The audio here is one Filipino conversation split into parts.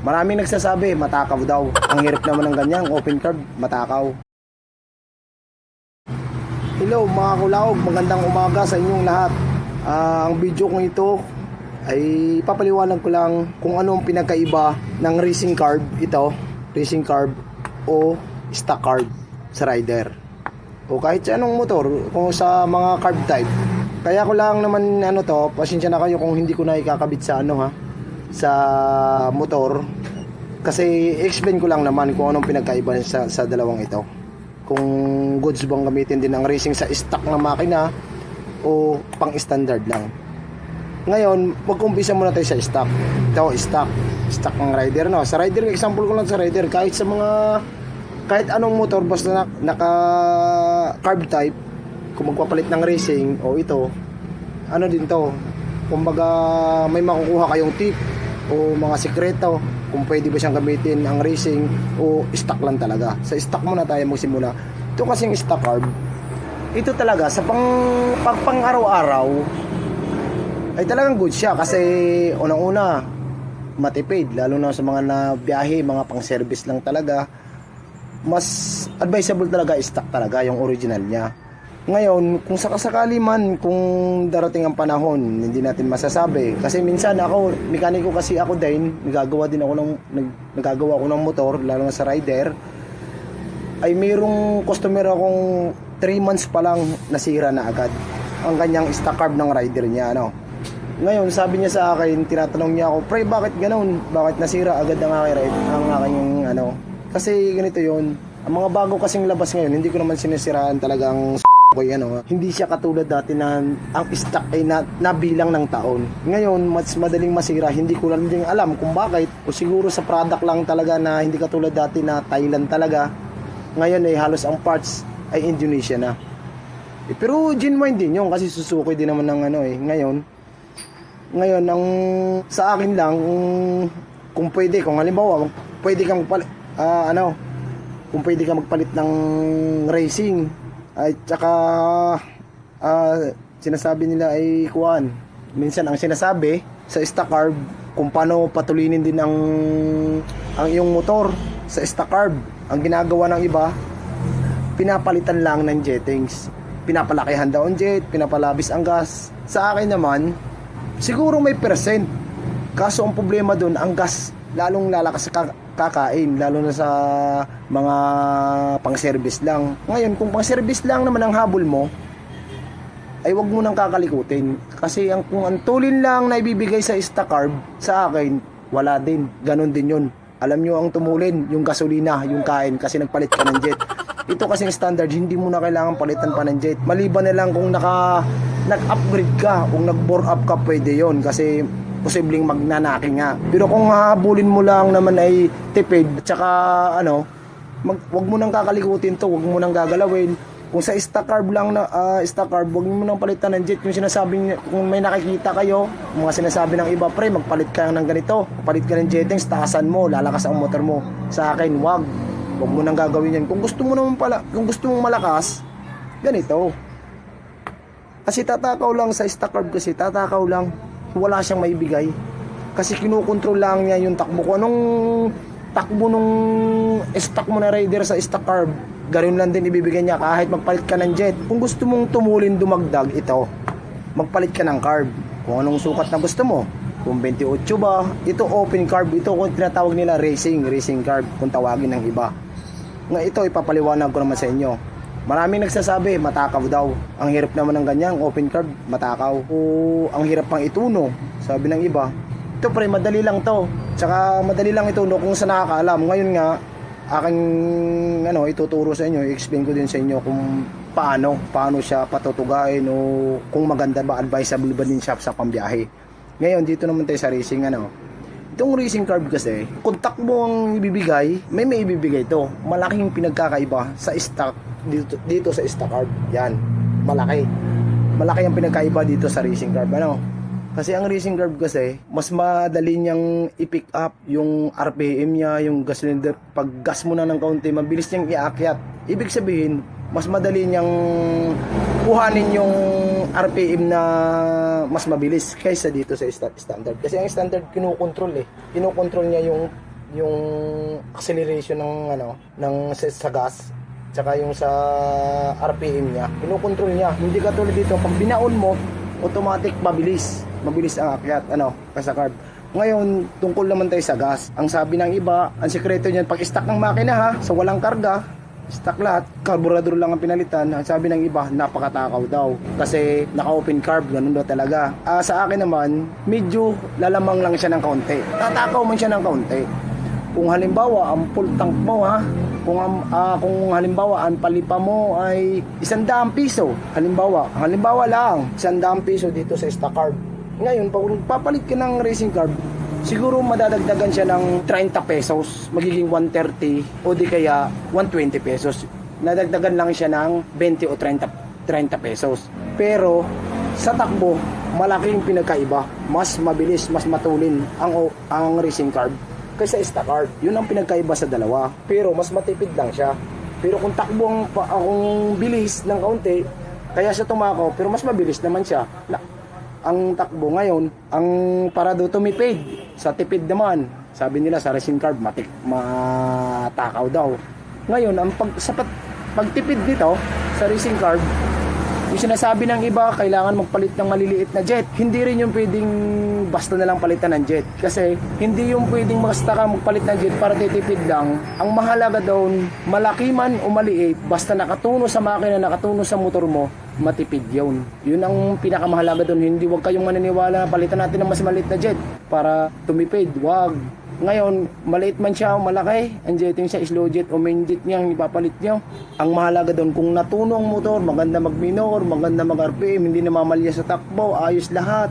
Maraming nagsasabi, matakaw daw. Ang hirap naman ng ganyan, open carb, matakaw. Hello mga kulaog, magandang umaga sa inyong lahat. Ah, ang video kong ito ay papaliwanag ko lang kung ano ang pinagkaiba ng racing carb ito, racing carb o stock carb sa rider. O kahit sa anong motor, kung sa mga carb type. Kaya ko lang naman ano to, pasensya na kayo kung hindi ko na ikakabit sa ano ha, sa motor. Kasi explain ko lang naman kung anong pinagkaiba sa, sa dalawang ito kung goods bang gamitin din ang racing sa stock na makina o pang standard lang. Ngayon, mag-umpisa muna tayo sa stock. Ito, stock. Stock ng rider, no? Sa rider, example ko lang sa rider, kahit sa mga, kahit anong motor, basta na, naka carb type, kung magpapalit ng racing, o ito, ano din to, kumbaga may makukuha kayong tip o mga sekreto kung pwede ba siyang gamitin ang racing o stock lang talaga. Sa stock muna tayo magsimula. Ito kasing stock carb, ito talaga sa pang, pang, pang araw-araw ay talagang good siya kasi unang-una matipid lalo na sa mga nabiyahe, mga pang service lang talaga mas advisable talaga stock talaga yung original niya ngayon, kung sakasakali man, kung darating ang panahon, hindi natin masasabi. Kasi minsan ako, mekaniko kasi ako din, nagagawa din ako ng, nag, nagagawa ako ng motor, lalo na sa rider. Ay mayroong customer akong 3 months pa lang nasira na agad ang kanyang stock carb ng rider niya. Ano. Ngayon, sabi niya sa akin, tinatanong niya ako, Pre, bakit ganun? Bakit nasira agad ang aking ride? Ang aking, ano? Kasi ganito yon Ang mga bago kasing labas ngayon, hindi ko naman sinisiraan talagang ko ano, hindi siya katulad dati na ang stock ay na, nabilang ng taon. Ngayon, mas madaling masira. Hindi ko lang din alam kung bakit. O siguro sa product lang talaga na hindi katulad dati na Thailand talaga. Ngayon ay halos ang parts ay Indonesia na. Eh, pero genuine din yun kasi susuki din naman ng ano eh. Ngayon, ngayon ang sa akin lang kung, pwede kung halimbawa pwede kang magpalit ah, ano kung pwede ka magpalit ng racing ay tsaka ah, sinasabi nila ay kuan minsan ang sinasabi sa stock carb kung paano patulinin din ang ang iyong motor sa stock carb ang ginagawa ng iba pinapalitan lang ng jettings. Pinapalakihan daw ang jet pinapalabis ang gas. Sa akin naman siguro may percent. Kaso ang problema doon ang gas lalong lalakas sa kakain lalo na sa mga pang-service lang. Ngayon kung pang-service lang naman ang habol mo ay wag mo nang kakalikutin. Kasi ang kung ang tulin lang na ibibigay sa stock carb sa akin wala din. Ganon din yun. Alam nyo ang tumulin yung gasolina yung kain kasi nagpalit ka ng jet. Ito kasing standard hindi mo na kailangan palitan pa ng jet. Maliban na lang kung naka nag-upgrade ka kung nag-bore up ka pwede yon kasi posibleng magnanaki nga. Pero kung hahabulin mo lang naman ay tipid at saka ano mag, wag mo nang kakalikutin to wag mo nang gagalawin. Kung sa stock carb lang na ah, stock carb wag mo nang palitan ng jet. Yung sinasabing kung may nakikita kayo mga sinasabi ng iba pre magpalit ka ng ganito. Palit ka ng jettings taasan mo lalakas ang motor mo. Sa akin wag. Wag mo nang gagawin yan. Kung gusto mo naman pala kung gusto mong malakas ganito. Kasi tatakaw lang sa stock carb kasi tatakaw lang wala siyang maibigay. Kasi kinukontrol lang niya yung takbo ko. Anong takbo nung stock mo na rider sa stock carb ganoon lang din ibibigay niya. Kahit magpalit ka ng jet kung gusto mong tumulin dumagdag ito magpalit ka ng carb. Kung anong sukat na gusto mo kung 28 ba ito open carb ito kung tinatawag nila racing racing carb kung tawagin ng iba. Nga ito ipapaliwanag ko naman sa inyo Maraming nagsasabi, matakaw daw. Ang hirap naman ng ganyan, open carb, matakaw. O ang hirap pang ituno, sabi ng iba. Ito pre, madali lang to. Tsaka madali lang ituno kung sa nakakaalam. Ngayon nga, aking ano, ituturo sa inyo, i-explain ko din sa inyo kung paano, paano siya patutugain o kung maganda ba, advisable ba din siya sa pambiyahe. Ngayon, dito naman tayo sa racing, ano, Itong racing carb kasi, kung takbo ang ibibigay, may may ibibigay to. Malaking pinagkakaiba sa stock dito, dito sa stock carb. Yan, malaki. Malaki ang pinagkaiba dito sa racing carb. Ano? Kasi ang racing carb kasi, mas madali niyang i-pick up yung RPM niya, yung gas cylinder. Pag gas mo na ng kaunti, mabilis niyang iakyat. Ibig sabihin, mas madali niyang kuhanin yung RPM na mas mabilis kaysa dito sa sta- standard. Kasi ang standard kinukontrol eh. Kinukontrol niya yung yung acceleration ng ano ng sa, sa gas tsaka yung sa RPM niya. Inokontrol niya. Hindi katulad dito pag binaon mo automatic mabilis. Mabilis ang akyat ano sa carb. Ngayon tungkol naman tayo sa gas. Ang sabi ng iba ang sekreto niyan pag stock ng makina ha sa walang karga stock lahat carburetor lang ang pinalitan. Sabi ng iba napakatakaw daw. Kasi naka-open carb ganun daw talaga. Ah, sa akin naman medyo lalamang lang siya ng kaunti. Tatakaw man siya ng kaunti. Kung halimbawa ang full tank mo ha? Kung ah, kung halimbawa ang palipa mo ay isang daang piso. Halimbawa halimbawa lang isang daang piso dito sa stock carb. Ngayon pag papalit ka ng racing carb siguro madadagdagan siya ng 30 pesos magiging 130 o di kaya 120 pesos. Nadagdagan lang siya ng 20 o 30 30 pesos. Pero sa takbo malaking pinagkaiba. Mas mabilis mas matulin ang ang racing carb kaysa stock carb yun ang pinagkaiba sa dalawa. Pero mas matipid lang siya. Pero kung takbo ang akong bilis ng kaunti kaya siya tumako pero mas mabilis naman siya ang takbo ngayon, ang para daw tumipid sa tipid naman. Sabi nila sa racing carb, matik, matakaw daw. Ngayon, ang pag, sa pag- pagtipid dito sa racing carb, yung sinasabi ng iba, kailangan magpalit ng maliliit na jet. Hindi rin yung pwedeng basta na lang palitan ng jet. Kasi hindi yung pwedeng basta ka magpalit ng jet para titipid lang. Ang mahalaga doon, malaki man o maliit, basta nakatuno sa makina, nakatuno sa motor mo, matipid yun. Yun ang pinakamahalaga doon. Hindi wag kayong maniniwala na palitan natin ng mas maliit na jet para tumipid. Wag. Ngayon, maliit man siya o malaki, ang jetting siya slow jet o main jet niya, ipapalit niyo. Ang mahalaga doon, kung natuno ang motor, maganda mag-minor, maganda mag-RPM, hindi namamalya sa takbo, ayos lahat.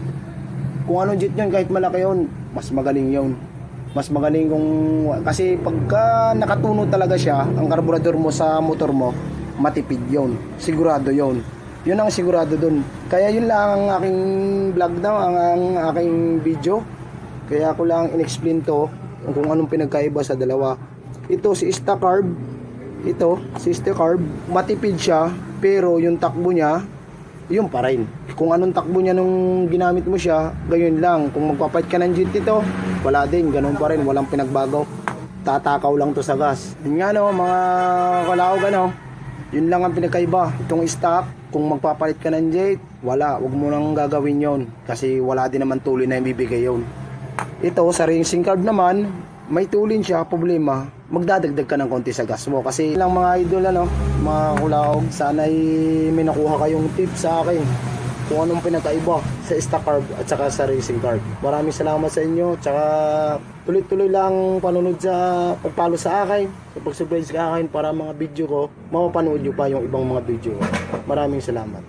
Kung anong jet yun, kahit malaki yun, mas magaling yun. Mas magaling kung... Kasi pagka nakatuno talaga siya, ang karburador mo sa motor mo, matipid yun. Sigurado yun. Yun ang sigurado dun. Kaya yun lang ang aking vlog na, ang, ang aking video. Kaya ako lang in-explain to kung anong pinagkaiba sa dalawa. Ito si Instacarb, ito si Instacarb, matipid siya pero yung takbo niya yun pa rin. Kung anong takbo niya nung ginamit mo siya, gayon lang. Kung magpapalit ka ng jet ito, wala din, ganun pa rin, walang pinagbago. Tatakaw lang to sa gas. Yun nga no, mga kalaog ano, yun lang ang pinagkaiba. Itong stock, kung magpapalit ka ng jet, wala, wag mo nang gagawin yon Kasi wala din naman tuloy na ibibigay yon ito sa racing card naman may tulin siya problema magdadagdag ka ng konti sa gas mo. Kasi lang mga idol ano mga kulaog sana'y may nakuha kayong tip sa akin kung anong pinakaiba sa stock card at saka sa racing card maraming salamat sa inyo tsaka tuloy-tuloy lang panunod sa pagpalo sa akin sa pag-subscribe sa akin para mga video ko mapapanood nyo pa yung ibang mga video ko. Maraming salamat